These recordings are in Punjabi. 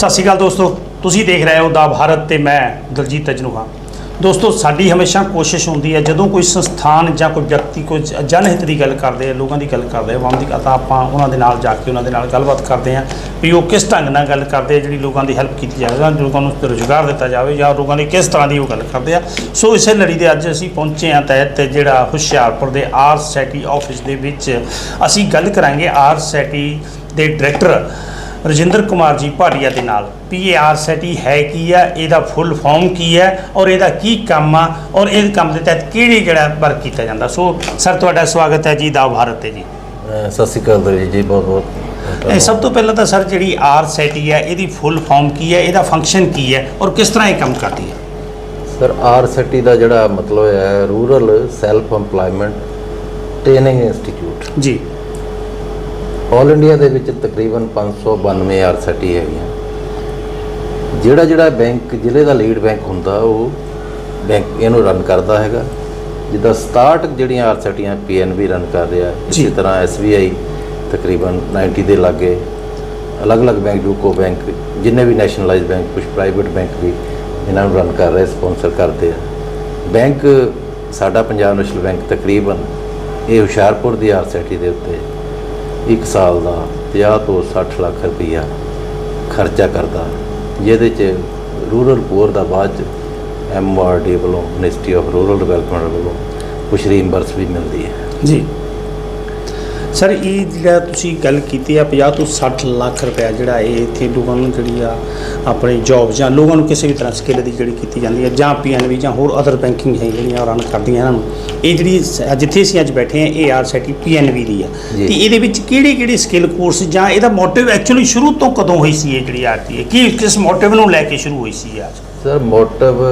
ਸਤਿ ਸ਼੍ਰੀ ਅਕਾਲ ਦੋਸਤੋ, ਤੁਸੀਂ ਦੇਖ ਰਹੇ ਹੋ ਦਾ ਭਾਰਤ ਤੇ ਮੈਂ ਦਲਜੀਤ ਅਜਨੂਹਾ ਦੋਸਤੋ, ਸਾਡੀ ਹਮੇਸ਼ਾ ਕੋਸ਼ਿਸ਼ ਹੁੰਦੀ ਹੈ, ਜਦੋਂ ਕੋਈ ਸੰਸਥਾਨ ਜਾਂ ਕੋਈ ਵਿਅਕਤੀ, ਕੋਈ ਜ- ਜਨਹਿਤ ਦੀ ਗੱਲ ਕਰਦੇ ਆ, ਲੋਕਾਂ ਦੀ ਗੱਲ ਕਰਦੇ ਆ ਆਵਾਮ ਦੀ ਤਾਂ ਆਪਾਂ ਉਹਨਾਂ ਦੇ ਨਾਲ ਜਾ ਕੇ, ਉਹਨਾਂ ਦੇ ਨਾਲ ਗੱਲਬਾਤ ਕਰਦੇ ਆ, ਵੀ ਉਹ ਕਿਸ ਢੰਗ ਨਾਲ ਗੱਲ ਕਰਦੇ ਆ, ਜਿਹੜੀ ਲੋਕਾਂ ਦੀ ਹੈਲਪ ਕੀਤੀ ਜਾਵੇ, ਜਾਂ ਲੋਕਾਂ ਨੂੰ ਰੁਜ਼ਗਾਰ ਦਿੱਤਾ ਜਾਵੇ, ਜਾਂ ਲੋਕਾਂ ਦੀ ਕਿਸ ਤਰ੍ਹਾਂ ਦੀ ਉਹ ਗੱਲ ਕਰਦੇ ਆ। ਸੋ ਇਸੇ ਲੜੀ ਦੇ ਅੱਜ ਅਸੀਂ ਪਹੁੰਚੇ ਆ ਤਹਿਤ ਜਿਹੜਾ Hoshiarpur they are Shetty office ਦੇ ਵਿੱਚ। ਅਸੀਂ ਗੱਲ ਕਰਾਂਗੇ ਆਰ ਸੈਟੀ ਦੇ ਡਾਇਰੈਕਟਰ ਰਜਿੰਦਰ ਕੁਮਾਰ ਜੀ ਭਾਟੀਆ ਦੇ ਨਾਲ। ਪੀਆਰ ਸੈਟੀ ਹੈ ਕੀ ਆ? ਇਹਦਾ ਫੁੱਲ ਫਾਰਮ ਕੀ ਹੈ ਔਰ ਇਹਦਾ ਕੀ ਕੰਮ ਆ? ਔਰ ਇਹ ਕੰਮ ਦੇ ਤਹਿਤ ਕਿਹੜੀ ਜਿਹੜਾ ਵਰਕ ਕੀਤਾ ਜਾਂਦਾ? ਸੋ ਸਰ ਤੁਹਾਡਾ ਸਵਾਗਤ ਹੈ ਜੀ ਦਾ ਭਾਰਤ ਤੇ ਜੀ। ਸਤਿ ਸ਼੍ਰੀ ਅਕਾਲ ਦਰਜੀ ਜੀ ਬਹੁਤ ਬਹੁਤ ਇਹ ਸਭ ਤੋਂ ਪਹਿਲਾਂ ਤਾਂ ਸਰ ਜਿਹੜੀ ਆਰ ਸੈਟੀ ਹੈ ਇਹਦੀ ਫੁੱਲ ਫਾਰਮ ਕੀ ਹੈ ਇਹਦਾ ਫੰਕਸ਼ਨ ਕੀ ਹੈ ਔਰ ਕਿਸ ਤਰ੍ਹਾਂ ਇਹ ਕੰਮ ਕਰਦੀ ਹੈ? ਸਰ ਆਰ ਸਿਟੀ ਦਾ ਜਿਹੜਾ ਮਤਲਬ ਹੈ rural self employment training institute ਜੀ। ਆਲ ਇੰਡੀਆ ਦੇ ਵਿੱਚ ਤਕਰੀਬਨ 592 ਆਰ ਸਿਟੀ ਹੈਗੀਆਂ। ਜਿਹੜਾ ਜਿਹੜਾ ਬੈਂਕ ਜ਼ਿਲ੍ਹੇ ਦਾ ਲੀਡ ਬੈਂਕ ਹੁੰਦਾ ਉਹ ਬੈਂਕ ਇਹਨੂੰ ਰਨ ਕਰਦਾ ਹੈਗਾ। ਜਿੱਦਾਂ 67 ਜਿਹੜੀਆਂ ਆਰ ਸਿਟੀਆਂ ਪੀਐਨਬੀ ਰਨ ਕਰ ਰਿਹਾ। ਇਸੇ ਤਰ੍ਹਾਂ ਐਸਬੀਆਈ ਤਕਰੀਬਨ 90 ਦੇ ਲਾਗੇ। ਅਲੱਗ-ਅਲੱਗ ਬੈਂਕ ਯੂਕੋ ਬੈਂਕ ਜਿੰਨੇ ਵੀ ਨੈਸ਼ਨਲਾਈਜ਼ ਬੈਂਕ ਕੁਝ ਪ੍ਰਾਈਵੇਟ ਬੈਂਕ ਵੀ ਇਹਨਾਂ ਨੂੰ ਰਨ ਕਰ ਰਹੇ ਸਪਾਂਸਰ ਕਰਦੇ ਆ। ਬੈਂਕ ਸਾਡਾ ਪੰਜਾਬ ਨੈਸ਼ਨਲ ਬੈਂਕ ਤਕਰੀਬਨ ਇਹ ਹੁਸ਼ਿਆਰਪੁਰ ਦੀ ਆਰਸੀਟੀ ਦੇ ਉੱਤੇ ਇੱਕ ਸਾਲ ਦਾ 50 ਤੋਂ 60 ਲੱਖ ਰੁਪਈਆ ਖਰਚਾ ਕਰਦਾ। ਜਿਹਦੇ ਚ ਰੂਰਲ ਪੂਰ ਦਾ ਬਾਅਦ ਚ ਐਮਆਰਡੀ ਵੱਲੋਂ ਮਿਨਿਸਟਰੀ ਆਫ ਰੂਰਲ ਡਿਵੈਲਪਮੈਂਟ ਵੱਲੋਂ ਕੁਛ ਰੀਇੰਬਰਸ ਵੀ ਮਿਲਦੀ ਹੈ। ਜੀ। ਸਰ ਇਹ ਜਿਹੜਾ ਤੁਸੀਂ ਗੱਲ ਕੀਤੀ ਆ 50 ਤੋਂ 60 ਲੱਖ ਰੁਪਏ ਜਿਹੜਾ ਇਹ ਇੱਥੇ ਲੋਕਾਂ ਨੂੰ ਜਿਹੜੀ ਆ ਆਪਣੇ ਜੌਬ ਜਾਂ ਲੋਕਾਂ ਨੂੰ ਕਿਸੇ ਵੀ ਤਰ੍ਹਾਂ ਸਕਿੱਲ ਦੀ ਜਿਹੜੀ ਕੀਤੀ ਜਾਂਦੀ ਹੈ ਜਾਂ ਪੀਐਨਬੀ ਜਾਂ ਹੋਰ ਅਦਰ ਬੈਂਕਿੰਗ ਹੈ ਜਿਹੜੀਆਂ ਰਨ ਕਰਦੀਆਂ ਇਹਨਾਂ ਨੂੰ ਇਹ ਜਿਹੜੀ ਸ- ਜਿੱਥੇ ਅਸੀਂ ਅੱਜ ਬੈਠੇ ਆ ਇਹ ਆਰ ਸੈਟੀ ਪੀਐਨਬੀ ਦੀ ਆ। ਜੀ। ਤੇ ਇਹਦੇ ਵਿੱਚ ਕਿਹੜੇ ਕਿਹੜੇ ਸਕਿੱਲ ਕੋਰਸ ਜਾਂ ਇਹਦਾ ਮੋਟਿਵ ਐਕਚੁਅਲੀ ਸ਼ੁਰੂ ਤੋਂ ਕਦੋਂ ਹੋਈ ਸੀ ਇਹ ਜਿਹੜੀ ਆਰਟੀ ਹੈ ਕੀ ਕਿਸ ਮੋਟਿਵ ਨੂੰ ਲੈ ਕੇ ਸ਼ੁਰੂ ਹੋਈ ਸੀ ਅੱਜ? ਸਰ ਮੋਟਿਵ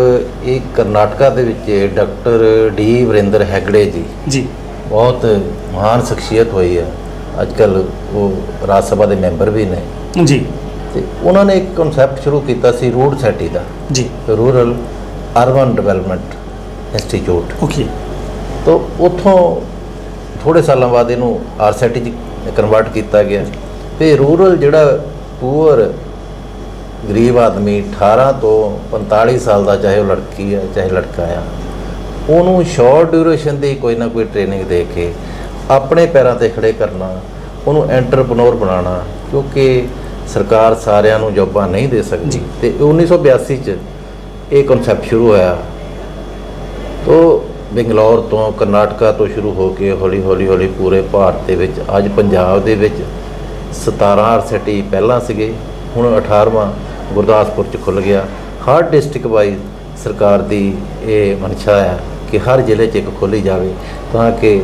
ਇਹ ਕਰਨਾਟਕਾ ਦੇ ਵਿੱਚ ਡਾਕਟਰ ਡੀ ਵਰਿੰਦਰ ਹੈਗੜੇ ਜੀ। ਜੀ। ਬਹੁਤ ਮਹਾਨ ਸ਼ਖਸੀਅਤ ਹੋਈ ਹੈ। ਅੱਜ ਕੱਲ ਉਹ ਰਾਜ ਸਭਾ ਦੇ ਮੈਂਬਰ ਵੀ ਨੇ। ਜੀ। ਤੇ ਉਹਨਾਂ ਨੇ ਇੱਕ ਕਨਸੈਪਟ ਸ਼ੁਰੂ ਕੀਤਾ ਸੀ ਰੂਟ ਸੈਟੀ ਦਾ। ਜੀ। Rural urban development institute. Okay. ਤੋਂ ਉੱਥੋਂ ਥੋੜੇ ਸਾਲਾਂ ਬਾਅਦ ਇਹਨੂੰ ਆਰਸੈਟੀ ਚ ਕਨਵਰਟ ਕੀਤਾ ਗਿਆ। ਤੇ ਰੂਰਲ ਜਿਹੜਾ ਪੂਅਰ ਗਰੀਬ ਆਦਮੀ 18 ਤੋਂ 45 ਸਾਲ ਦਾ ਚਾਹੇ ਉਹ ਲੜਕੀ ਹੈ ਚਾਹੇ ਲੜਕਾ ਆ ਉਹਨੂੰ ਸ਼ਾਰਟ ਡਿਊਰੇਸ਼ਨ ਦੀ ਕੋਈ ਨਾ ਕੋਈ ਟ੍ਰੇਨਿੰਗ ਦੇ ਕੇ ਆਪਣੇ ਪੈਰਾਂ ਤੇ ਖੜੇ ਕਰਨਾ ਉਹਨੂੰ ਐਂਟਰਪ੍ਰੈਨਿਓਰ ਬਣਾਉਣਾ ਕਿਉਂਕਿ ਸਰਕਾਰ ਸਾਰਿਆਂ ਨੂੰ ਜੋਬਾਂ ਨਹੀਂ ਦੇ ਸਕਦੀ। ਤੇ 1982 ਚ ਇਹ ਕਨਸੈਪਟ ਸ਼ੁਰੂ ਹੋਇਆ। ਤੋ ਬੰਗਲੌਰ ਤੋਂ ਕਰਨਾਟਕਾ ਤੋਂ ਸ਼ੁਰੂ ਹੋ ਕੇ ਹੌਲੀ ਹੌਲੀ ਹੌਲੀ ਪੂਰੇ ਭਾਰਤ ਦੇ ਵਿੱਚ ਅੱਜ ਪੰਜਾਬ ਦੇ ਵਿੱਚ 17 ਆਰਸੀਟੀ ਪਹਿਲਾਂ ਸੀਗੇ ਹੁਣ 18ਵਾਂ ਗੁਰਦਾਸਪੁਰ ਚ ਖੁੱਲ ਗਿਆ। ਹਰ ਡਿਸਟ੍ਰਿਕਟ ਵਾਈਜ਼ ਸਰਕਾਰ ਦੀ ਇਹ ਮਨਸ਼ਾ ਹੈ। ਕਿ ਹਰ ਜ਼ਿਲ੍ਹੇ 'ਚ ਇੱਕ ਖੋਲ੍ਹੀ ਜਾਵੇ ਤਾਂ ਕਿ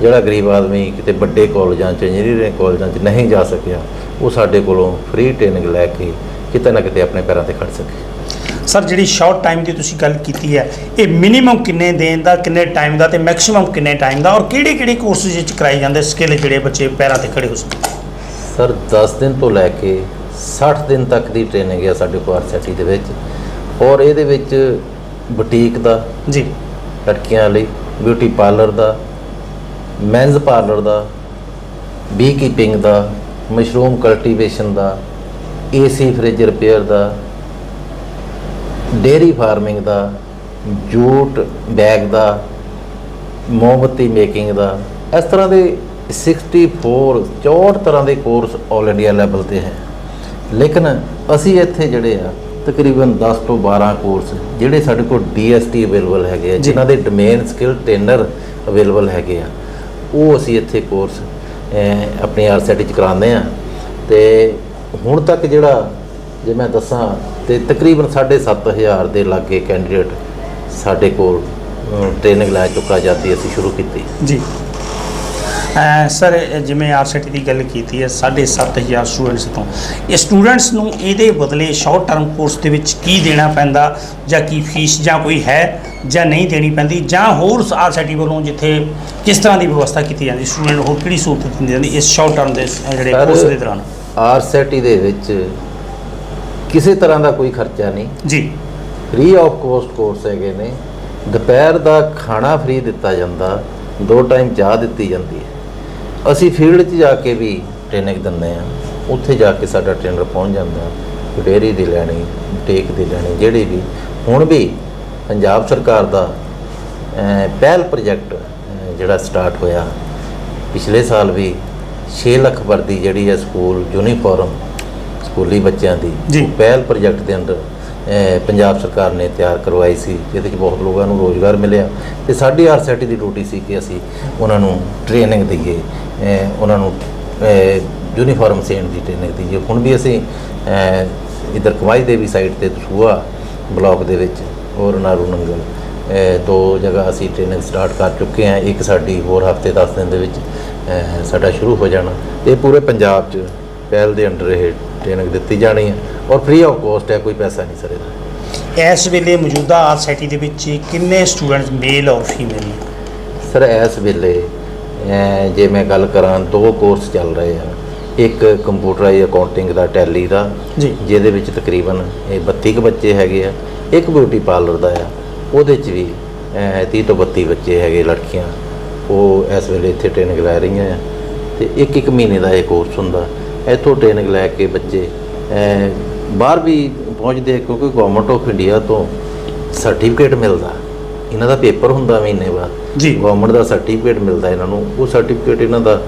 ਜਿਹੜਾ ਗਰੀਬ ਆਦਮੀ ਕਿਤੇ ਵੱਡੇ ਕਾਲਜਾਂ 'ਚ ਇੰਜੀਨੀਅਰਿੰਗ ਕਾਲਜਾਂ 'ਚ ਨਹੀਂ ਜਾ ਸਕਿਆ ਉਹ ਸਾਡੇ ਕੋਲੋਂ ਫ੍ਰੀ ਟ੍ਰੇਨਿੰਗ ਲੈ ਕੇ ਕਿਤੇ ਨਾ ਕਿਤੇ ਆਪਣੇ ਪੈਰਾਂ ਤੇ ਖੜ ਸਕੇ। ਸਰ ਜਿਹੜੀ ਸ਼ਾਰਟ ਟਾਈਮ ਦੀ ਤੁਸੀਂ ਗੱਲ ਕੀਤੀ ਹੈ ਇਹ ਮਿਨੀਮਮ ਕਿੰਨੇ ਦਿਨ ਦਾ ਕਿੰਨੇ ਟਾਈਮ ਦਾ ਤੇ ਮੈਕਸਿਮਮ ਕਿੰਨੇ ਟਾਈਮ ਦਾ ਔਰ ਕਿਹੜੇ ਕਿਹੜੇ ਕੋਰਸਿਸ ਵਿੱਚ ਕਰਾਏ ਜਾਂਦੇ ਸਕਿੱਲ ਜਿਹੜੇ ਬੱਚੇ ਪੈਰਾਂ ਤੇ ਖੜੇ ਹੋ ਸਕਣ? ਸਰ 10 ਦਿਨ ਤੋਂ ਲੈ ਕੇ 60 ਦਿਨ ਤੱਕ ਦੀ ਟ੍ਰੇਨਿੰਗ ਹੈ ਸਾਡੇ ਕੋਲ ਆਰਸੀਟੀ ਦੇ ਵਿੱਚ ਔਰ ਇਹਦੇ ਵਿੱਚ ਬੁਟੀਕ ਦਾ ਜੀ। ਲੜਕੀਆਂ ਲਈ ਬਿਊਟੀ ਪਾਰਲਰ ਦਾ ਮੈਨਸ ਪਾਰਲਰ ਦਾ ਬੀ ਕੀਪਿੰਗ ਦਾ ਮਸ਼ਰੂਮ ਕਲਟੀਵੇਸ਼ਨ ਦਾ ਏਸੀ ਫ੍ਰਿਜ ਰਿਪੇਅਰ ਦਾ ਡੇਰੀ ਫਾਰਮਿੰਗ ਦਾ ਜੂਟ ਬੈਗ ਦਾ, ਮੋਮਬੱਤੀ ਮੇਕਿੰਗ ਦਾ, ਇਸ ਤਰ੍ਹਾਂ ਦੇ 64 64 ਤਰ੍ਹਾਂ ਦੇ ਕੋਰਸ ਆਲ ਇੰਡੀਆ ਲੈਵਲ ਤੇ ਹੈ। ਲੇਕਿਨ ਅਸੀਂ ਇੱਥੇ ਜਿਹੜੇ ਆ ਤਕਰੀਬਨ 10 ਤੋਂ 12 ਕੋਰਸ ਜਿਹੜੇ ਸਾਡੇ ਕੋਲ ਡੀਐਸਟੀ ਅਵੇਲੇਬਲ ਹੈਗੇ ਆ। ਜਿਨ੍ਹਾਂ ਦੇ ਡੋਮੇਨ ਸਕਿੱਲ ਟ੍ਰੇਨਰ ਅਵੇਲੇਬਲ ਹੈਗੇ ਆ ਉਹ ਅਸੀਂ ਇੱਥੇ ਕੋਰਸ ਆਪਣੀ ਆਰਸੀਟੀ ਚ ਕਰਾਉਂਦੇ ਆ। ਤੇ ਹੁਣ ਤੱਕ ਜਿਹੜਾ ਜੇ ਮੈਂ ਦੱਸਾਂ ਤੇ ਤਕਰੀਬਨ 7500 ਦੇ ਲਾਗੇ ਕੈਂਡੀਡੇਟ ਸਾਡੇ ਕੋਲ ਟ੍ਰੇਨਿੰਗ ਲੈ ਚੁੱਕਾ ਜਾਂਦੀ ਅਸੀਂ ਸ਼ੁਰੂ ਕੀਤੀ। ਜੀ। ਸਰ ਜਿਵੇਂ ਆਰਸੀਟੀ ਦੀ ਗੱਲ ਕੀਤੀ ਹੈ 7500 ਸਟੂਡੈਂਟਸ ਤੋਂ। ਇਹ ਸਟੂਡੈਂਟਸ ਨੂੰ ਇਹਦੇ ਬਦਲੇ ਸ਼ਾਰਟ ਟਰਮ ਕੋਰਸ ਦੇ ਵਿੱਚ ਕੀ ਦੇਣਾ ਪੈਂਦਾ? ਜਾਂ ਕੀ ਫੀਸ ਜਾਂ ਕੋਈ ਹੈ? ਜਾਂ ਨਹੀਂ ਦੇਣੀ ਪੈਂਦੀ? ਜਾਂ ਹੋਰ ਆਰਸੀਟੀ ਵੱਲੋਂ ਜਿੱਥੇ ਕਿਸ ਤਰ੍ਹਾਂ ਦੀ ਵਿਵਸਥਾ ਕੀਤੀ ਜਾਂਦੀ? ਸਟੂਡੈਂਟ ਹੋਰ ਕਿਹੜੀ ਸਹੂਲਤ ਦਿੱਤੀ ਜਾਂਦੀ ਇਸ ਸ਼ਾਰਟ ਟਰਮ ਦੇ ਜਿਹੜੇ ਕੋਰਸ ਦੇ ਦੌਰਾਨ? ਆਰਸੀਟੀ ਦੇ ਵਿੱਚ ਕਿਸੇ ਤਰ੍ਹਾਂ ਦਾ ਕੋਈ ਖਰਚਾ ਨਹੀਂ। ਜੀ। ਫ੍ਰੀ ਆਫ ਕੋਸਟ ਕੋਰਸ ਹੈਗੇ ਨੇ। ਦੁਪਹਿਰ ਦਾ ਖਾਣਾ ਫ੍ਰੀ ਦਿੱਤਾ ਜਾਂਦਾ। ਦੋ ਟਾਈਮ ਚਾਹ ਦਿੱਤੀ ਜਾਂਦੀ ਹੈ। ਅਸੀਂ ਫੀਲਡ 'ਚ ਜਾ ਕੇ ਵੀ ਟ੍ਰੇਨਿੰਗ ਦਿੰਦੇ ਆ ਉੱਥੇ ਜਾ ਕੇ ਸਾਡਾ ਟ੍ਰੇਨਰ ਪਹੁੰਚ ਜਾਂਦਾ ਡੇਅਰੀ ਦੀ ਲੈਣੀ ਟੇਕ ਦੀ ਲੈਣੀ ਜਿਹੜੀ ਵੀ। ਹੁਣ ਵੀ ਪੰਜਾਬ ਸਰਕਾਰ ਦਾ ਪਹਿਲ ਪ੍ਰੋਜੈਕਟ ਜਿਹੜਾ ਸਟਾਰਟ ਹੋਇਆ ਪਿਛਲੇ ਸਾਲ ਵੀ 6 ਲੱਖ ਵਰਦੀ ਜਿਹੜੀ ਹੈ ਸਕੂਲ ਯੂਨੀਫਾਰਮ ਸਕੂਲੀ ਬੱਚਿਆਂ ਦੀ ਪਹਿਲ ਪ੍ਰੋਜੈਕਟ ਦੇ ਅੰਦਰ ਪੰਜਾਬ ਸਰਕਾਰ ਨੇ ਤਿਆਰ ਕਰਵਾਈ ਸੀ ਜਿਹਦੇ ਵਿੱਚ ਬਹੁਤ ਲੋਕਾਂ ਨੂੰ ਰੋਜ਼ਗਾਰ ਮਿਲਿਆ। ਤੇ ਸਾਡੀ ਆਰਸੀਟੀ ਦੀ ਡਿਊਟੀ ਸੀ ਕਿ ਅਸੀਂ ਉਹਨਾਂ ਨੂੰ ਟ੍ਰੇਨਿੰਗ ਦਈਏ ਉਹਨਾਂ ਨੂੰ ਅਹ, ਯੂਨੀਫਾਰਮ ਸੇਣ ਦੀ ਟ੍ਰੇਨਿੰਗ ਦਈਏ। ਹੁਣ ਵੀ ਅਸੀਂ ਅਹ, ਇੱਧਰ ਕਮਾਈ ਦੇਵੀ ਸਾਈਡ ਤੇ ਦਸੂਆ ਬਲਾਕ ਦੇ ਵਿੱਚ ਹੋਰ ਨਾਰੂ ਨੰਗਲ। ਦੋ ਜਗ੍ਹਾ ਅਸੀਂ ਟ੍ਰੇਨਿੰਗ ਸਟਾਰਟ ਕਰ ਚੁੱਕੇ ਹਾਂ। ਇੱਕ ਸਾਡੀ ਹੋਰ ਹਫ਼ਤੇ 10 ਦਿਨ ਦੇ ਵਿੱਚ ਸਾਡਾ ਸ਼ੁਰੂ ਹੋ ਜਾਣਾ। ਇਹ ਪੂਰੇ ਪੰਜਾਬ 'ਚ ਪਹਿਲ ਦੇ ਅੰਡਰ ਇਹ ਟ੍ਰੇਨਿੰਗ ਦਿੱਤੀ ਜਾਣੀ ਹੈ ਔਰ ਫ੍ਰੀ ਆਫ ਕੋਸਟ ਹੈ ਕੋਈ ਪੈਸਾ ਨਹੀਂ ਸਰ ਇਹਦਾ। ਇਸ ਵੇਲੇ ਮੌਜੂਦਾ ਆਰਸੀਟੀ ਦੇ ਵਿੱਚ ਕਿੰਨੇ ਸਟੂਡੈਂਟਸ ਮੇਲ ਔਰ ਫੀਮੇਲ ਨੇ? ਸਰ ਇਸ ਵੇਲੇ ਜੇ ਮੈਂ ਗੱਲ ਕਰਾਂ ਦੋ ਕੋਰਸ ਚੱਲ ਰਹੇ ਆ। ਇੱਕ ਕੰਪਿਊਟਰਾਈਜ਼ ਅਕਾਊਂਟਿੰਗ ਦਾ ਟੈਲੀ ਦਾ ਜਿਹਦੇ ਵਿੱਚ ਤਕਰੀਬਨ ਇਹ 32 ਕੁ ਬੱਚੇ ਹੈਗੇ ਆ। ਇੱਕ ਬਿਊਟੀ ਪਾਰਲਰ ਦਾ ਆ। ਉਹਦੇ 'ਚ ਵੀ ਅਹ, 30 ਤੋਂ 32 ਬੱਚੇ ਹੈਗੇ ਲੜਕੀਆਂ। ਉਹ ਇਸ ਵੇਲੇ ਇੱਥੇ ਟ੍ਰੇਨਿੰਗ ਲੈ ਰਹੀਆਂ ਆ। ਤੇ ਇੱਕ ਇੱਕ ਮਹੀਨੇ ਦਾ ਇਹ ਕੋਰਸ ਹੁੰਦਾ। ਇੱਥੋਂ ਟ੍ਰੇਨਿੰਗ ਲੈ ਕੇ ਬੱਚੇ ਬਾਹਰ ਵੀ ਪਹੁੰਚਦੇ ਕਿਉਂਕਿ ਗਵਰਨਮੈਂਟ ਆਫ ਇੰਡੀਆ ਤੋਂ ਸਰਟੀਫਿਕੇਟ ਮਿਲਦਾ ਇਹਨਾਂ ਦਾ ਪੇਪਰ ਹੁੰਦਾ ਮਹੀਨੇ ਬਾਅਦ ਜੀ। ਗਵਰਨਮੈਂਟ ਦਾ ਸਰਟੀਫਿਕੇਟ ਮਿਲਦਾ ਇਹਨਾਂ ਨੂੰ ਉਹ ਸਰਟੀਫਿਕੇਟ ਇਹਨਾਂ ਦਾ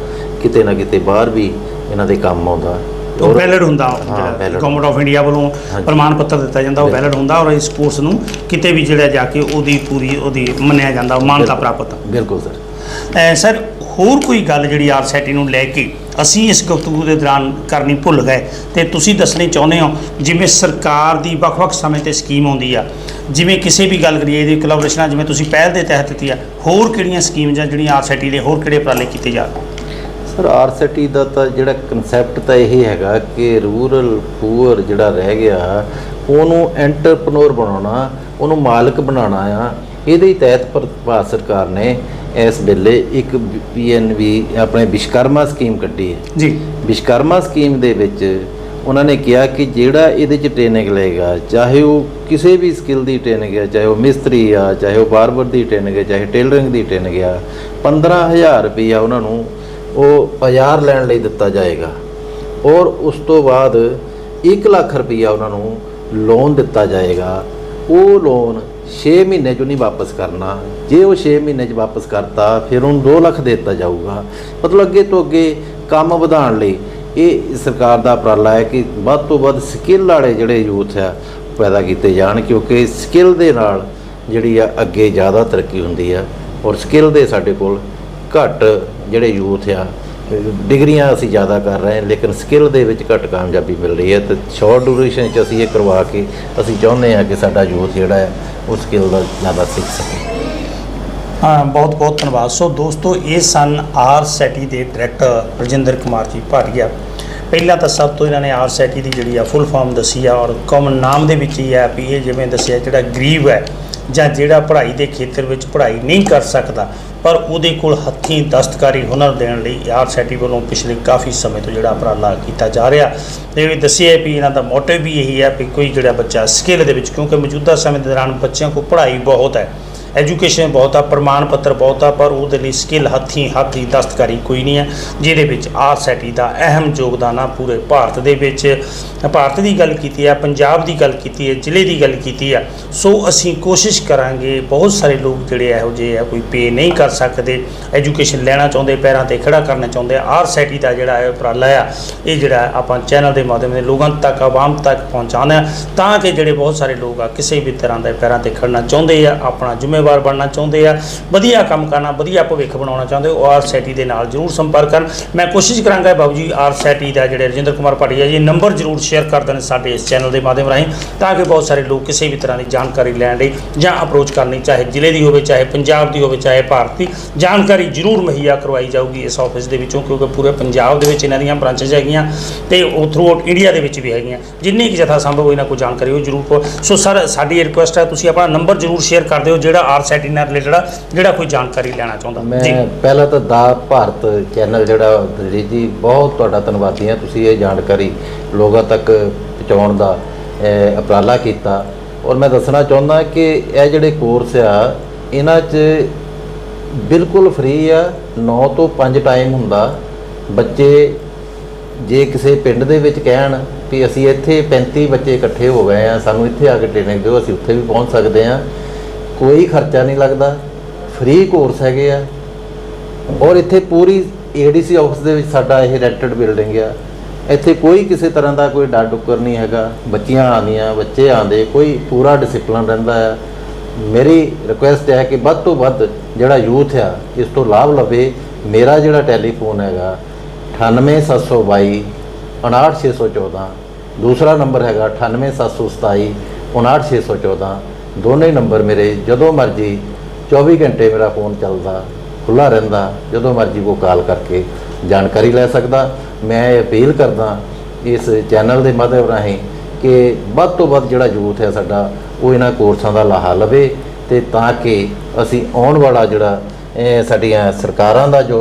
ਕਿਤੇ ਨਾ ਕਿਤੇ ਬਾਹਰ ਵੀ ਇਹਨਾਂ ਦੇ ਕੰਮ ਆਉਂਦਾ ਉਹ ਵੈਲਿਡ ਹੁੰਦਾ। ਗਵਰਨਮੈਂਟ ਆਫ ਇੰਡੀਆ ਵੱਲੋਂ। ਪ੍ਰਮਾਣ ਪੱਤਰ ਦਿੱਤਾ ਜਾਂਦਾ ਉਹ। ਵੈਲਿਡ ਹੁੰਦਾ ਔਰ ਇਸ ਕੋਰਸ ਨੂੰ ਕਿਤੇ ਵੀ ਜਿਹੜਾ ਜਾ ਕੇ ਉਹਦੀ ਪੂਰੀ ਉਹਦੀ ਮੰਨਿਆ ਜਾਂਦਾ ਮਾਨਤਾ ਪ੍ਰਾਪਤ ਬਿਲਕੁਲ ਸਰ ਸਰ ਹੋਰ ਕੋਈ ਗੱਲ ਜਿਹੜੀ ਆਰਸੈਟੀ ਨੂੰ ਲੈ ਕੇ ਅਸੀਂ ਇਸ ਗੁਫ਼ਤਗੂ ਦੇ ਦੌਰਾਨ ਕਰਨੀ ਭੁੱਲ ਗਏ। ਤੇ ਤੁਸੀਂ ਦੱਸਣੀ ਚਾਹੁੰਦੇ ਹੋ, ਜਿਵੇਂ ਸਰਕਾਰ ਦੀ ਵੱਖ-ਵੱਖ ਸਮੇਂ ਤੇ ਸਕੀਮ ਆਉਂਦੀ ਆ, ਜਿਵੇਂ ਕਿਸੇ ਵੀ ਗੱਲ ਕਰੀਏ, ਇਹਦੀ ਕੋਲੈਬੋਰੇਸ਼ਨ ਜਿਵੇਂ ਤੁਸੀਂ ਪਹਿਲ ਦੇ ਤਹਿਤ ਦਿੱਤੀ ਆ, ਹੋਰ ਕਿਹੜੀਆਂ ਸਕੀਮ ਜਾਂ ਜਿਹੜੀਆਂ ਆਰਸੈਟੀ ਦੇ ਹੋਰ ਕਿਹੜੇ ਉਪਰਾਲੇ ਕੀਤੇ ਜਾ ਰਹੇ? ਸਰ ਆਰਸੀਟੀ ਦਾ ਤਾਂ ਜਿਹੜਾ ਕਨਸੈਪਟ ਤਾਂ ਇਹ ਹੈਗਾ ਕਿ ਰੂਰਲ ਪੂਅਰ ਜਿਹੜਾ ਰਹਿ ਗਿਆ, ਉਹਨੂੰ ਐਂਟਰਪ੍ਰੈਨਿਓਰ ਬਣਾਉਣਾ, ਉਹਨੂੰ ਮਾਲਕ ਬਣਾਉਣਾ ਆ, ਇਹਦੇ ਹੀ ਤਹਿਤ ਭਾਰਤ ਸਰਕਾਰ ਨੇ ਇਸ ਵੇਲੇ ਇੱਕ ਪੀਐਨਵੀ ਆਪਣੇ ਵਿਸ਼ਕਰਮਾ ਸਕੀਮ ਕੱਢੀ ਹੈ। ਜੀ। ਵਿਸ਼ਕਰਮਾ ਸਕੀਮ ਦੇ ਵਿੱਚ ਉਹਨਾਂ ਨੇ ਕਿਹਾ ਕਿ ਜਿਹੜਾ ਇਹਦੇ ਚ ਟ੍ਰੇਨਿੰਗ ਲਏਗਾ ਚਾਹੇ ਉਹ ਕਿਸੇ ਵੀ ਸਕਿੱਲ ਦੀ ਟ੍ਰੇਨਿੰਗ ਹੈ ਚਾਹੇ ਉਹ ਮਿਸਤਰੀ ਆ ਚਾਹੇ ਉਹ ਬਾਰਬਰ ਦੀ ਟ੍ਰੇਨਿੰਗ ਹੈ ਚਾਹੇ ਟੇਲਰਿੰਗ ਦੀ ਟ੍ਰੇਨਿੰਗ ਆ 15000 ਰੁਪਈਆ ਉਹਨਾਂ ਨੂੰ ਉਹ ਬਾਜ਼ਾਰ ਲੈਣ ਲਈ ਦਿੱਤਾ ਜਾਏਗਾ। ਔਰ ਉਸ ਤੋਂ ਬਾਅਦ 1 ਲੱਖ ਰੁਪਈਆ ਉਹਨਾਂ ਨੂੰ ਲੋਨ ਦਿੱਤਾ ਜਾਏਗਾ। ਉਹ ਲੋਨ 6 ਮਹੀਨੇ 'ਚ ਨਹੀਂ ਵਾਪਸ ਕਰਨਾ। ਜੇ ਉਹ 6 ਮਹੀਨੇ 'ਚ ਵਾਪਸ ਕਰਤਾ, ਫਿਰ ਉਹਨੂੰ 2 ਲੱਖ ਦੇ ਦਿੱਤਾ ਜਾਊਗਾ। ਮਤਲਬ ਅੱਗੇ ਤੋਂ ਅੱਗੇ ਕੰਮ ਵਧਾਉਣ ਲਈ ਇਹ ਸਰਕਾਰ ਦਾ ਉਪਰਾਲਾ ਹੈ ਕਿ ਵੱਧ ਤੋਂ ਵੱਧ ਸਕਿੱਲ ਵਾਲੇ ਜਿਹੜੇ ਯੂਥ ਆ ਪੈਦਾ ਕੀਤੇ ਜਾਣ, ਕਿਉਂਕਿ ਸਕਿੱਲ ਦੇ ਨਾਲ ਜਿਹੜੀ ਆ, ਅੱਗੇ ਜ਼ਿਆਦਾ ਤਰੱਕੀ ਹੁੰਦੀ ਆ। ਔਰ ਸਕਿੱਲ ਦੇ ਸਾਡੇ ਕੋਲ ਘੱਟ ਜਿਹੜੇ ਯੂਥ ਆ ਡਿਗਰੀਆਂ ਅਸੀਂ ਜ਼ਿਆਦਾ ਕਰ ਰਹੇ ਹਾਂ, ਲੇਕਿਨ ਸਕਿੱਲ ਦੇ ਵਿੱਚ ਘੱਟ ਕਾਮਯਾਬੀ ਮਿਲ ਰਹੀ ਹੈ ਤੇ ਸ਼ਾਰਟ ਡਿਊਰੇਸ਼ਨ 'ਚ ਅਸੀਂ ਇਹ ਕਰਵਾ ਕੇ ਅਸੀਂ ਚਾਹੁੰਦੇ ਹਾਂ ਕਿ ਸਾਡਾ ਯੂਥ ਜਿਹੜਾ ਹੈ, ਉਹ ਸਕਿੱਲ ਦਾ ਜ਼ਿਆਦਾ ਸਿੱਖ ਸਕੇ। ਹਾਂ, ਬਹੁਤ ਬਹੁਤ ਧੰਨਵਾਦ। ਸੋ ਦੋਸਤੋ, ਇਹ ਸਨ ਆਰ ਸੈਟੀ ਦੇ ਡਾਇਰੈਕਟਰ ਰਜਿੰਦਰ ਕੁਮਾਰ ਜੀ ਭਾਟੀਆ। ਪਹਿਲਾਂ ਤਾਂ ਸਭ ਤੋਂ ਇਹਨਾਂ ਨੇ ਆਰ ਸੈਟੀ ਦੀ ਜਿਹੜੀ ਆ ਫੁੱਲ ਫਾਰਮ ਦੱਸੀ ਆ ਔਰ ਕਾਮਨ ਨਾਮ ਦੇ ਵਿੱਚ ਹੀ ਆ ਵੀ ਇਹ ਜਿਵੇਂ ਦੱਸਿਆ ਜਿਹੜਾ ਗਰੀਬ ਹੈ ਜਾਂ ਜਿਹੜਾ ਪੜ੍ਹਾਈ ਦੇ ਖੇਤਰ ਵਿੱਚ ਪੜ੍ਹਾਈ ਨਹੀਂ ਕਰ ਸਕਦਾ ਪਰ ਉਹਦੇ ਕੋਲ ਹੱਥੀਂ ਦਸਤਕਾਰੀ ਹੁਨਰ ਦੇਣ ਲਈ ਆਰ ਸੈਟੀ ਵੱਲੋਂ ਪਿਛਲੇ ਕਾਫੀ ਸਮੇਂ ਤੋਂ ਜਿਹੜਾ ਉਪਰਾਲਾ ਕੀਤਾ ਜਾ ਰਿਹਾ। ਇਹ ਵੀ ਦੱਸਿਆ ਵੀ ਇਹਨਾਂ ਦਾ ਮੋਟਿਵ ਵੀ ਇਹੀ ਹੈ ਵੀ ਕੋਈ ਜਿਹੜਾ ਬੱਚਾ ਸਕਿੱਲ ਦੇ ਵਿੱਚ, ਕਿਉਂਕਿ ਮੌਜੂਦਾ ਸਮੇਂ ਦੇ ਦੌਰਾਨ ਬੱਚਿਆਂ ਕੋਲ ਪੜ੍ਹਾਈ ਬਹੁਤ ਹੈ। ਐਜੂਕੇਸ਼ਨ ਬਹੁਤ ਆ ਪ੍ਰਮਾਣ ਪੱਤਰ ਬਹੁਤ ਆ ਪਰ ਉਹਦੇ ਲਈ ਸਕਿੱਲ ਹੱਥੀਂ, ਹੱਥੀ ਦਸਤਕਾਰੀ ਕੋਈ ਨਹੀਂ ਹੈ, ਜਿਹਦੇ ਵਿੱਚ ਆਰਸੈਟੀ ਦਾ ਅਹਿਮ ਯੋਗਦਾਨ ਆ ਪੂਰੇ ਭਾਰਤ ਦੇ ਵਿੱਚ। ਭਾਰਤ ਦੀ ਗੱਲ ਕੀਤੀ ਹੈ, ਪੰਜਾਬ ਦੀ ਗੱਲ ਕੀਤੀ ਹੈ, ਜ਼ਿਲ੍ਹੇ ਦੀ ਗੱਲ ਕੀਤੀ ਆ ਸੋ ਅਸੀਂ ਕੋਸ਼ਿਸ਼ ਕਰਾਂਗੇ, ਬਹੁਤ ਸਾਰੇ ਲੋਕ ਜਿਹੜੇ ਇਹੋ ਜਿਹੇ ਆ, ਕੋਈ ਪੇ ਨਹੀਂ ਕਰ ਸਕਦੇ ਐਜੂਕੇਸ਼ਨ ਲੈਣਾ ਚਾਹੁੰਦੇ, ਪੈਰਾਂ ਤੇ ਖੜਾ ਕਰਨਾ ਚਾਹੁੰਦੇ ਆਰਸੈਟੀ ਦਾ ਜਿਹੜਾ ਹੈ ਉਪਰਾਲਾ ਆ, ਇਹ ਜਿਹੜਾ ਆਪਾਂ ਚੈਨਲ ਦੇ ਮਾਧਿਅਮ ਦੇ ਲੋਕਾਂ ਤੱਕ, ਆਵਾਮ ਤੱਕ ਪਹੁੰਚਾਉਣਾ ਹੈ, ਤਾਂ ਕਿ ਜਿਹੜੇ ਬਹੁਤ ਸਾਰੇ ਲੋਕ ਆ, ਕਿਸੇ ਵੀ ਤਰ੍ਹਾਂ ਦੇ ਪੈਰਾਂ ਤੇ ਖੜਨਾ ਚਾਹੁੰਦੇ ਆ, ਆਪਣਾ ਜ਼ਿੰਮੇਵਾਰ ਬਣਨਾ ਚਾਹੁੰਦੇ ਆ, ਵਧੀਆ ਕੰਮ ਕਰਨਾ, ਵਧੀਆ ਭਵਿੱਖ ਬਣਾਉਣਾ ਚਾਹੁੰਦੇ ਹੋ, ਉਹ ਆਰਸੈਟੀ ਦੇ ਨਾਲ ਜਰੂਰ ਸੰਪਰਕ ਕਰਨ। ਮੈਂ ਕੋਸ਼ਿਸ਼ ਕਰਾਂਗਾ ਬਾਬੂ ਜੀ ਆਰਸੈਟੀ ਦਾ ਜਿਹੜੇ ਰਜਿੰਦਰ ਕੁਮਾਰ ਭਾਟੀਆ ਜੀ, ਨੰਬਰ ਜਰੂਰ ਸ਼ੇਅਰ ਕਰ ਦੇਣ ਸਾਡੇ ਇਸ ਚੈਨਲ ਦੇ ਮਾਧਿਅਮ ਰਾਹੀਂ, ਤਾਂ ਕਿ ਬਹੁਤ ਸਾਰੇ ਲੋਕ ਕਿਸੇ ਵੀ ਤਰ੍ਹਾਂ ਦੀ ਜਾਣਕਾਰੀ ਲੈਣ ਲਈ ਜਾਂ ਅਪਰੋਚ ਕਰਨੀ, ਚਾਹੇ ਜ਼ਿਲ੍ਹੇ ਦੀ ਹੋਵੇ, ਚਾਹੇ ਪੰਜਾਬ ਦੀ ਹੋਵੇ, ਚਾਹੇ ਭਾਰਤ ਦੀ, ਜਾਣਕਾਰੀ ਜਰੂਰ ਮੁਹੱਈਆ ਕਰਵਾਈ ਜਾਊਗੀ ਇਸ ਆਫਿਸ ਦੇ ਵਿੱਚੋਂ, ਕਿਉਂਕਿ ਪੂਰੇ ਪੰਜਾਬ ਦੇ ਵਿੱਚ ਇਹਨਾਂ ਦੀਆਂ ਬ੍ਰਾਂਚਸ ਹੈਗੀਆਂ ਤੇ ਉਹ ਥਰੂ ਆਊਟ ਇੰਡੀਆ ਦੇ ਵਿੱਚ ਵੀ ਹੈਗੀਆਂ। ਜਿੰਨੀ ਕਿ ਜਥਾ ਸੰਭਵ ਹੋਈ ਨਾ ਕੋਈ ਜਾਣਕਾਰੀ ਉਹ ਜਰੂਰ ਪਾਓ ਸੋ ਸਰ ਸਾਡੀ ਰਿਕੁਐਸਟ ਹੈ, ਤੁਸੀਂ ਆਪਣਾ ਨੰਬਰ ਜਰੂਰ ਸ਼ੇਅਰ ਕਰ ਦਿਓ, ਜਿਹੜਾ ਆਰਸੈਟੀ ਨਾਲ ਰਿਲੇਟਡ ਆ ਜਿਹੜਾ ਕੋਈ ਜਾਣਕਾਰੀ ਲੈਣਾ ਚਾਹੁੰਦਾ। ਜੀ। ਮੈਂ ਪਹਿਲਾਂ ਤਾਂ ਦਾ ਭਾਰਤ ਚੈਨਲ ਜਿਹੜਾ ਦਲਜੀਤ ਜੀ ਬਹੁਤ ਤੁਹਾਡਾ ਧੰਨਵਾਦੀ ਹਾਂ। ਤੁਸੀਂ ਇਹ ਜਾਣਕਾਰੀ ਲੋਕਾਂ ਤੱਕ ਪਹੁੰਚਾਉਣ ਦਾ ਉਪਰਾਲਾ ਕੀਤਾ। ਔਰ ਮੈਂ ਦੱਸਣਾ ਚਾਹੁੰਦਾ ਕਿ ਇਹ ਜਿਹੜੇ ਕੋਰਸ ਆ ਇਹਨਾਂ 'ਚ ਬਿਲਕੁਲ ਫ੍ਰੀ ਆ। 9 ਤੋਂ 5 ਟਾਈਮ ਹੁੰਦਾ। ਬੱਚੇ ਜੇ ਕਿਸੇ ਪਿੰਡ ਦੇ ਵਿੱਚ ਕਹਿਣ ਵੀ ਅਸੀਂ ਇੱਥੇ 35 ਬੱਚੇ ਇਕੱਠੇ ਹੋ ਗਏ ਆ ਸਾਨੂੰ ਇੱਥੇ ਆ ਕੇ ਟ੍ਰੇਨਿੰਗ ਦਿਓ ਅਸੀਂ ਉੱਥੇ ਵੀ ਪਹੁੰਚ ਸਕਦੇ ਆ ਕੋਈ ਖਰਚਾ ਨਹੀਂ ਲੱਗਦਾ ਫ੍ਰੀ ਕੋਰਸ ਹੈਗੇ ਆ। ਔਰ ਇੱਥੇ ਪੂਰੀ ਏਡੀਸੀ ਆਫਿਸ ਦੇ ਵਿੱਚ ਸਾਡਾ ਇਹ ਰੈਂਟਡ ਬਿਲਡਿੰਗ ਆ। ਇੱਥੇ ਕੋਈ ਕਿਸੇ ਤਰ੍ਹਾਂ ਦਾ ਕੋਈ ਡਰ ਡੁੱਕਰ ਨਹੀਂ ਹੈਗਾ। ਬੱਚੀਆਂ ਆਉਂਦੀਆਂ, ਬੱਚੇ ਆਉਂਦੇ, ਕੋਈ ਪੂਰਾ ਡਿਸਪਲਿਨ ਰਹਿੰਦਾ ਆ। ਮੇਰੀ ਰਿਕੁਐਸਟ ਹੈ ਕਿ ਵੱਧ ਤੋਂ ਵੱਧ ਜਿਹੜਾ ਯੂਥ ਆ, ਇਸ ਤੋਂ ਲਾਭ ਲਵੇ। ਮੇਰਾ ਜਿਹੜਾ ਟੈਲੀਫੋਨ ਹੈਗਾ 98722 59614 ਦੂਸਰਾ ਨੰਬਰ ਹੈਗਾ 98727 59614 ਦੋਨੇ ਨੰਬਰ ਮੇਰੇ ਜਦੋਂ ਮਰਜ਼ੀ 24 ਘੰਟੇ ਮੇਰਾ ਫੋਨ ਚੱਲਦਾ ਖੁੱਲਾ ਰਹਿੰਦਾ, ਜਦੋਂ ਮਰਜ਼ੀ ਉਹ ਕਾਲ ਕਰਕੇ ਜਾਣਕਾਰੀ ਲੈ ਸਕਦਾ। ਮੈਂ ਇਹ ਅਪੀਲ ਕਰਦਾ ਇਸ ਚੈਨਲ ਦੇ ਮਾਧਿਅਮ ਰਾਹੀਂ ਕਿ ਵੱਧ ਤੋਂ ਵੱਧ ਜਿਹੜਾ ਯੂਥ ਹੈ ਸਾਡਾ, ਉਹ ਇਹਨਾਂ ਕੋਰਸਾਂ ਦਾ ਲਾਹਾ ਲਵੇ ਤੇ ਤਾਂ ਕਿ ਅਸੀਂ ਆਉਣ ਵਾਲਾ ਜਿਹੜਾ ਸਾਡੀਆਂ ਸਰਕਾਰਾਂ ਦਾ ਜੋ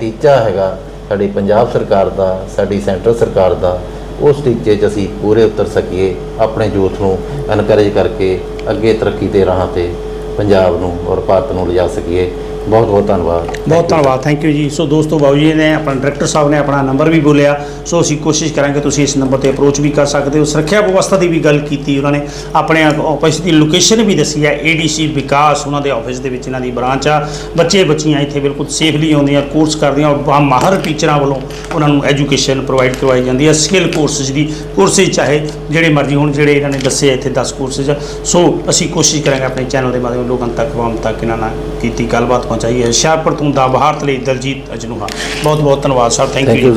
ਟੀਚਾ ਹੈਗਾ, ਸਾਡੀ ਪੰਜਾਬ ਸਰਕਾਰ ਦਾ, ਸਾਡੀ ਸੈਂਟਰ ਸਰਕਾਰ ਦਾ ਉਸ ਟੀਚੇ 'ਚ ਅਸੀਂ ਪੂਰੇ ਉਤਰ ਸਕੀਏ, ਆਪਣੇ ਯੂਥ ਨੂੰ ਐਨਕਰੇਜ ਕਰਕੇ ਅੱਗੇ ਤਰੱਕੀ ਦੇ ਰਾਹਾਂ ਤੇ ਪੰਜਾਬ ਨੂੰ ਔਰ ਭਾਰਤ ਨੂੰ ਲਿਜਾ ਸਕੀਏ। ਬਹੁਤ ਬਹੁਤ ਧੰਨਵਾਦ। ਬਹੁਤ ਧੰਨਵਾਦ ਥੈਂਕ ਯੂ ਜੀ। ਸੋ ਦੋਸਤੋ, ਬਾਬੂ ਜੀ ਨੇ ਆਪਣਾ ਡਾਇਰੈਕਟਰ ਸਾਹਿਬ ਨੇ ਆਪਣਾ ਨੰਬਰ ਵੀ ਬੋਲਿਆ। ਸੋ ਅਸੀਂ ਕੋਸ਼ਿਸ਼ ਕਰਾਂਗੇ ਤੁਸੀਂ ਇਸ ਨੰਬਰ ਤੇ ਅਪਰੋਚ ਵੀ ਕਰ ਸਕਦੇ ਹੋ। ਸੁਰੱਖਿਆ ਵਿਵਸਥਾ ਦੀ ਵੀ ਗੱਲ ਕੀਤੀ ਉਹਨਾਂ ਨੇ। ਆਪਣੇ ਆਫਿਸ ਦੀ ਲੋਕੇਸ਼ਨ ਵੀ ਦੱਸੀ ਹੈ। ਏਡੀਸੀ ਵਿਕਾਸ, ਉਹਨਾਂ ਦੇ ਆਫਿਸ ਦੇ ਵਿੱਚ ਇਹਨਾਂ ਦੀ ਬ੍ਰਾਂਚ ਆ। ਬੱਚੇ ਬੱਚੀਆਂ ਇੱਥੇ ਬਿਲਕੁਲ ਸੇਫਲੀ ਆਉਂਦੀਆਂ ਕੋਰਸ ਕਰਦੀਆਂ ਔਰ ਮਾਹਰ ਟੀਚਰਾਂ ਵੱਲੋਂ ਉਹਨਾਂ ਨੂੰ ਐਜੂਕੇਸ਼ਨ ਪ੍ਰੋਵਾਈਡ ਕਰਵਾਈ ਜਾਂਦੀ ਹੈ। ਸਕਿੱਲ ਕੋਰਸਿਸ ਦੀ ਕੋਰਸਿਸ ਚਾਹੇ ਜਿਹੜੇ ਮਰਜ਼ੀ ਹੋਣ, ਜਿਹੜੇ ਇਹਨਾਂ ਨੇ ਦੱਸੇ ਇੱਥੇ 10 ਕੋਰਸਿਸ ਸੋ ਅਸੀਂ ਕੋਸ਼ਿਸ਼ ਕਰਾਂਗੇ ਆਪਣੇ ਚੈਨਲ ਦੇ ਮਾਧਿਅਮ ਲੋਕਾਂ ਤੱਕ ਆਵਾਮ ਤੱਕ ਇਹਨਾਂ ਨਾਲ ਕੀਤੀ ਗੱਲਬਾਤ। ਪਹੁੰਚਾਈ ਹੈ ਹੁਸ਼ਿਆਰਪੁਰ ਤੋਂ ਦਾ ਭਾਰਤ ਲਈ ਦਲਜੀਤ ਅਜਨੂਹਾ। ਬਹੁਤ ਬਹੁਤ ਧੰਨਵਾਦ ਸਰ ਥੈਂਕ ਯੂ